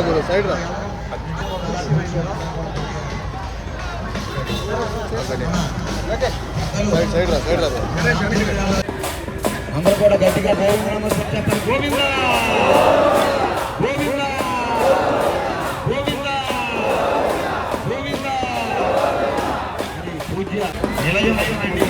Side side రా side రా అందరూ కూడా గట్టిగా గోవింద చెప్పండి గోవింద! గోవింద! గోవింద! గోవింద! అని పూజ్య నిలయమైనటువంటి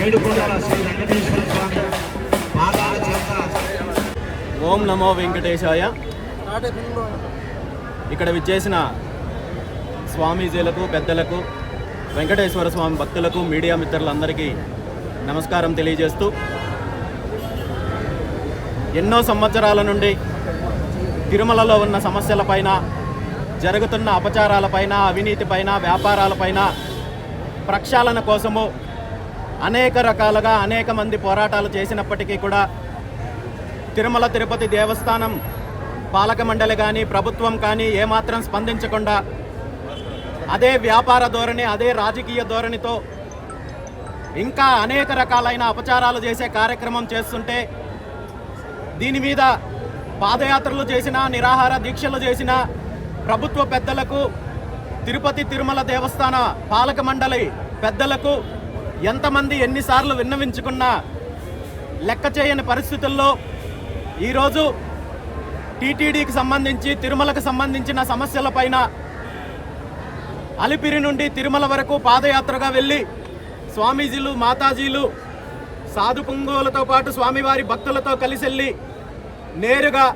ఏడు కొండల శ్రీ వెంకటేశ్వర స్వామి పాదాల చెంత ఓం నమో వెంకటేశాయ. ఇక్కడ విచ్చేసిన స్వామీజీలకు పెద్దలకు వెంకటేశ్వర స్వామి భక్తులకు మీడియా మిత్రులందరికీ నమస్కారం తెలియజేస్తూ ఎన్నో సంవత్సరాల నుండి తిరుమలలో ఉన్న సమస్యలపైన జరుగుతున్న అపచారాలపైన అవినీతిపైన వ్యాపారాలపైన ప్రక్షాళన కోసము అనేక రకాలుగా అనేక మంది పోరాటాలు చేసినప్పటికీ కూడా తిరుమల తిరుపతి దేవస్థానం పాలక మండలి కానీ ప్రభుత్వం కానీ ఏమాత్రం స్పందించకుండా అదే వ్యాపార ధోరణి అదే రాజకీయ ధోరణితో ఇంకా అనేక రకాలైన అపచారాలు చేసే కార్యక్రమం చేస్తుంటే దీని మీద పాదయాత్రలు చేసినా నిరాహార దీక్షలు చేసిన ప్రభుత్వ పెద్దలకు తిరుపతి తిరుమల దేవస్థాన పాలక మండలి పెద్దలకు ఎంతమంది ఎన్నిసార్లు విన్నవించుకున్నా లెక్క చేయని పరిస్థితుల్లో ఈరోజు టీటీడీకి సంబంధించి తిరుమలకు సంబంధించిన సమస్యలపైన అలిపిరి నుండి తిరుమల వరకు పాదయాత్రగా వెళ్ళి స్వామీజీలు మాతాజీలు సాధు పుంగోలతో పాటు స్వామివారి భక్తులతో కలిసి వెళ్ళి నేరుగా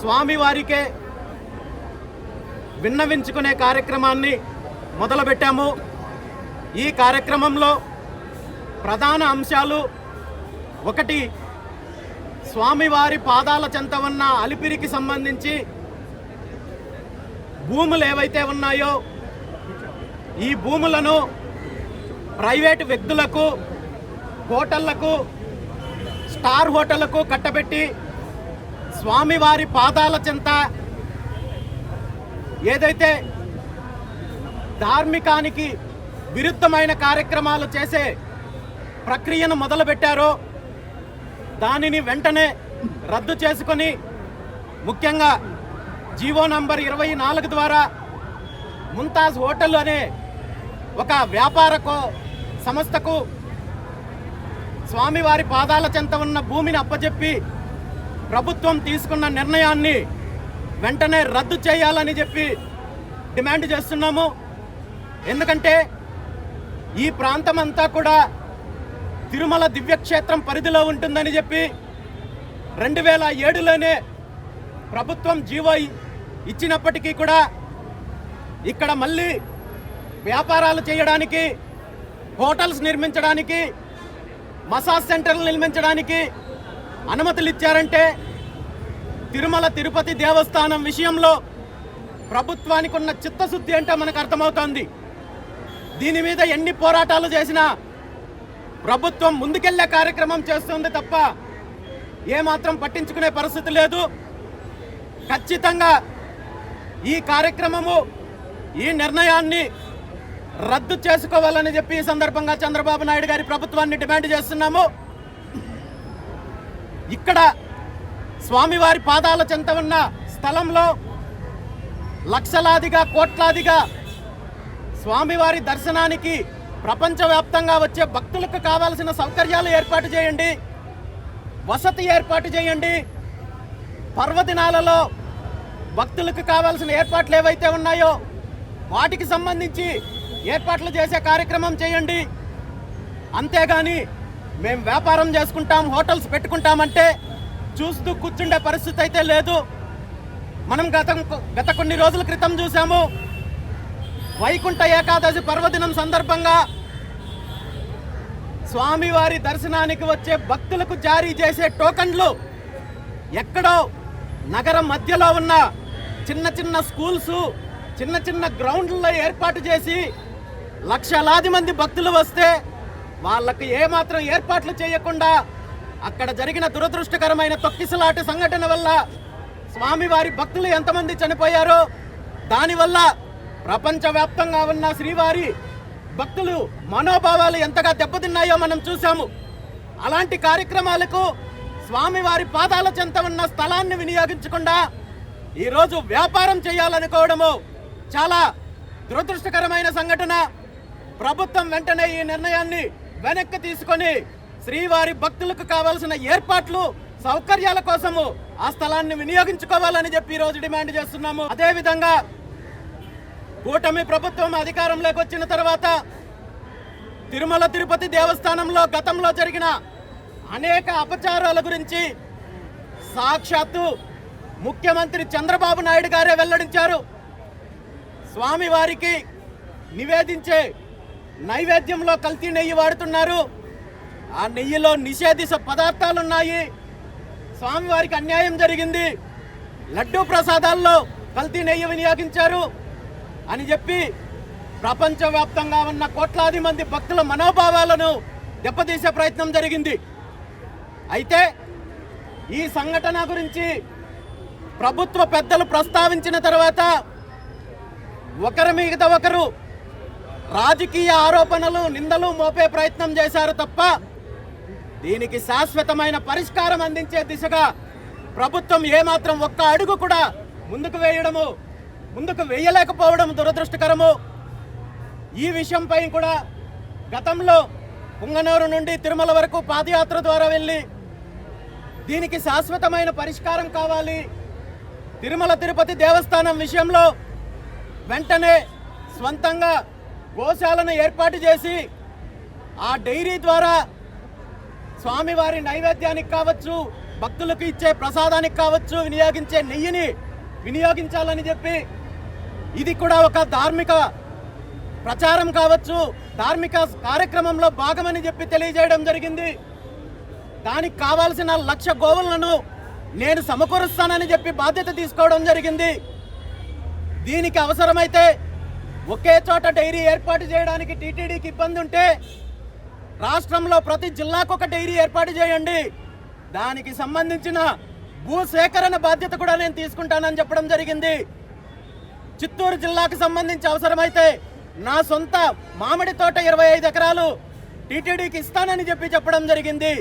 స్వామివారికే విన్నవించుకునే కార్యక్రమాన్ని మొదలుపెట్టాము. ఈ కార్యక్రమంలో ప్రధాన అంశాలు ఒకటి స్వామివారి పాదాల చెంత ఉన్న అలిపిరికి సంబంధించి భూములు ఏవైతే ఉన్నాయో ఈ భూములను ప్రైవేటు వ్యక్తులకు హోటళ్ళకు స్టార్ హోటళ్ళకు కట్టబెట్టి స్వామివారి పాదాల చెంత ఏదైతే ధార్మికానికి విరుద్ధమైన కార్యక్రమాలు చేసే ప్రక్రియను మొదలుపెట్టారో దానిని వెంటనే రద్దు చేసుకొని ముఖ్యంగా జీవో నంబర్ ఇరవై నాలుగు ద్వారా ముంతాజ్ హోటల్ అనే ఒక వ్యాపారకు సంస్థకు స్వామివారి పాదాల చెంత ఉన్న భూమిని అప్పచెప్పి ప్రభుత్వం తీసుకున్న నిర్ణయాన్ని వెంటనే రద్దు చేయాలని చెప్పి డిమాండ్ చేస్తున్నాము. ఎందుకంటే ఈ ప్రాంతం అంతా కూడా తిరుమల దివ్యక్షేత్రం పరిధిలో ఉంటుందని చెప్పి రెండు వేల ఏడులోనే ప్రభుత్వం జీవో ఇచ్చినప్పటికీ కూడా ఇక్కడ మళ్ళీ వ్యాపారాలు చేయడానికి హోటల్స్ నిర్మించడానికి మసాజ్ సెంటర్లు నిర్మించడానికి అనుమతులు ఇచ్చారంటే తిరుమల తిరుపతి దేవస్థానం విషయంలో ప్రభుత్వానికి ఉన్న చిత్తశుద్ధి అంటే మనకు అర్థమవుతోంది. దీని మీద ఎన్ని పోరాటాలు చేసినా ప్రభుత్వం ముందుకెళ్ళే కార్యక్రమం చేస్తుంది తప్ప ఏమాత్రం పట్టించుకునే పరిస్థితి లేదు. ఖచ్చితంగా ఈ కార్యక్రమము ఈ నిర్ణయాన్ని రద్దు చేసుకోవాలని చెప్పి ఈ సందర్భంగా చంద్రబాబు నాయుడు గారి ప్రభుత్వాన్ని డిమాండ్ చేస్తున్నాము. ఇక్కడ స్వామివారి పాదాల చెంత ఉన్న స్థలంలో లక్షలాదిగా కోట్లాదిగా స్వామివారి దర్శనానికి ప్రపంచవ్యాప్తంగా వచ్చే భక్తులకు కావాల్సిన సౌకర్యాలు ఏర్పాటు చేయండి. వసతి ఏర్పాటు చేయండి. పర్వదినాలలో భక్తులకు కావాల్సిన ఏర్పాట్లు ఏవైతే ఉన్నాయో వాటికి సంబంధించి ఏర్పాట్లు చేసే కార్యక్రమం చేయండి. అంతేగాని మేము వ్యాపారం చేసుకుంటాం హోటల్స్ పెట్టుకుంటామంటే చూస్తూ కూర్చుండే పరిస్థితి అయితే లేదు. మనం గత గత కొన్ని రోజుల క్రితం చూసాము వైకుంఠ ఏకాదశి పర్వదినం సందర్భంగా స్వామివారి దర్శనానికి వచ్చే భక్తులకు జారీ చేసే టోకన్లు ఎక్కడో నగరం మధ్యలో ఉన్న చిన్న చిన్న స్కూల్స్ చిన్న చిన్న గ్రౌండ్లలో ఏర్పాటు చేసి లక్షలాది మంది భక్తులు వస్తే వాళ్ళకు ఏమాత్రం ఏర్పాట్లు చేయకుండా అక్కడ జరిగిన దురదృష్టకరమైన తొక్కిసలాట సంఘటన వల్ల స్వామివారి భక్తులు ఎంతమంది చనిపోయారో దానివల్ల ప్రపంచవ్యాప్తంగా ఉన్న శ్రీవారి భక్తులు మనోభావాలు ఎంతగా దెబ్బతిన్నాయో మనం చూసాము అలాంటి కార్యక్రమాలకు స్వామివారి పాదాల చెంత ఉన్న స్థలాన్ని వినియోగించకుండా ఈరోజు వ్యాపారం చేయాలనుకోవడము చాలా దురదృష్టకరమైన సంఘటన. ప్రభుత్వం వెంటనే ఈ నిర్ణయాన్ని వెనక్కి తీసుకొని శ్రీవారి భక్తులకు కావాల్సిన ఏర్పాట్లు సౌకర్యాల కోసము ఆ స్థలాన్ని వినియోగించుకోవాలని చెప్పి ఈరోజు రోజు డిమాండ్ చేస్తున్నాము. అదేవిధంగా కూటమి ప్రభుత్వం అధికారంలోకి వచ్చిన తర్వాత తిరుమల తిరుపతి దేవస్థానంలో గతంలో జరిగిన అనేక అపచారాల గురించి సాక్షాత్తు ముఖ్యమంత్రి చంద్రబాబు నాయుడు గారే వెల్లడించారు. స్వామివారికి నివేదించే నైవేద్యంలో కల్తీ నెయ్యి వాడుతున్నారు. ఆ నెయ్యిలో నిషేధిత పదార్థాలు ఉన్నాయి స్వామివారికి అన్యాయం జరిగింది. లడ్డూ ప్రసాదాల్లో కల్తీ నెయ్యి వినియోగించారు. అని చెప్పి ప్రపంచవ్యాప్తంగా ఉన్న కోట్లాది మంది భక్తుల మనోభావాలను దెబ్బతీసే ప్రయత్నం జరిగింది. అయితే ఈ సంఘటన గురించి ప్రభుత్వ పెద్దలు ప్రస్తావించిన తర్వాత ఒకరి మీద ఒకరు రాజకీయ ఆరోపణలు నిందలు మోపే ప్రయత్నం చేశారు తప్ప దీనికి శాశ్వతమైన పరిష్కారం అందించే దిశగా ప్రభుత్వం ఏమాత్రం ఒక్క అడుగు కూడా ముందుకు వేయడము ముందుకు వేయలేకపోవడం దురదృష్టకరము. ఈ విషయంపై కూడా గతంలో పుంగనూరు నుండి తిరుమల వరకు పాదయాత్ర ద్వారా వెళ్ళి దీనికి శాశ్వతమైన పరిష్కారం కావాలి. తిరుమల తిరుపతి దేవస్థానం విషయంలో వెంటనే స్వంతంగా గోశాలను ఏర్పాటు చేసి ఆ డైరీ ద్వారా స్వామివారి నైవేద్యానికి కావచ్చు భక్తులకు ఇచ్చే ప్రసాదానికి కావచ్చు వినియోగించే నెయ్యిని వినియోగించాలని చెప్పి ఇది కూడా ఒక ధార్మిక ప్రచారం కావచ్చు. ధార్మిక కార్యక్రమంలో భాగమని చెప్పి తెలియజేయడం జరిగింది. దానికి కావాల్సిన లక్ష గోవులను నేను సమకూరుస్తానని చెప్పి బాధ్యత తీసుకోవడం జరిగింది. దీనికి అవసరమైతే ఒకే చోట డైరీ ఏర్పాటు చేయడానికి టీటీడీకి ఇబ్బంది ఉంటే రాష్ట్రంలో ప్రతి జిల్లాకు ఒక డైరీ ఏర్పాటు చేయండి. దానికి సంబంధించిన భూ సేకరణ బాధ్యత కూడా నేను తీసుకుంటానని చెప్పడం జరిగింది. చిత్తూరు జిల్లాకు సంబంధించి అవసరమైతే నా సొంత మామిడి తోట ఇరవై ఐదు ఎకరాలు టీటీడీకి ఇస్తానని చెప్పి చెప్పడం జరిగింది.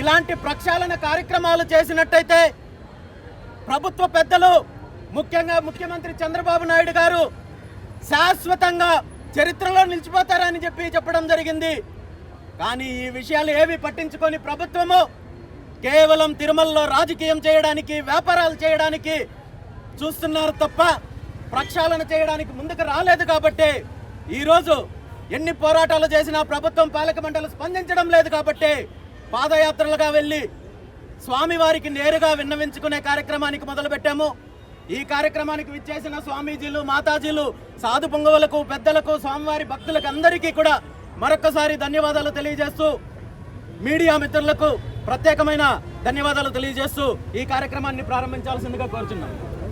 ఇలాంటి ప్రక్షాళన కార్యక్రమాలు చేసినట్టయితే ప్రభుత్వ పెద్దలు ముఖ్యంగా ముఖ్యమంత్రి చంద్రబాబు నాయుడు గారు శాశ్వతంగా చరిత్రలో నిలిచిపోతారని చెప్పి చెప్పడం జరిగింది. కానీ ఈ విషయాలు ఏవి పట్టించుకొని ప్రభుత్వము కేవలం తిరుమలలో రాజకీయం చేయడానికి వ్యాపారాలు చేయడానికి చూస్తున్నారు తప్ప ప్రక్షాళన చేయడానికి ముందుకు రాలేదు కాబట్టి ఈరోజు ఎన్ని పోరాటాలు చేసినా ప్రభుత్వం పాలక మండలి స్పందించడం లేదు కాబట్టి పాదయాత్రలుగా వెళ్ళి స్వామివారికి నేరుగా విన్నవించుకునే కార్యక్రమానికి మొదలుపెట్టాము. ఈ కార్యక్రమానికి విచ్చేసిన స్వామీజీలు మాతాజీలు సాధు పొంగవులకు పెద్దలకు స్వామివారి భక్తులకు అందరికీ కూడా మరొక్కసారి ధన్యవాదాలు తెలియజేస్తూ మీడియా మిత్రులకు ప్రత్యేకమైన ధన్యవాదాలు తెలియజేస్తూ ఈ కార్యక్రమాన్ని ప్రారంభించాల్సిందిగా కోరుచున్నాం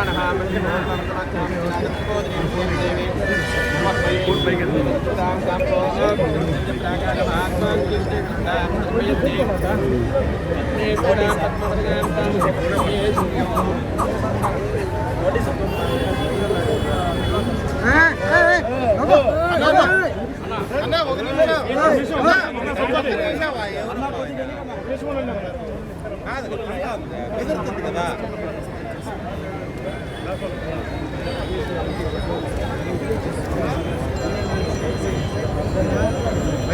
ఒక్క నిమిషం ఉంటా ప్రేమ్ అన్న ఒక నిమిషం కాదు ఎదురుతుంది కదా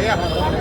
Yeah.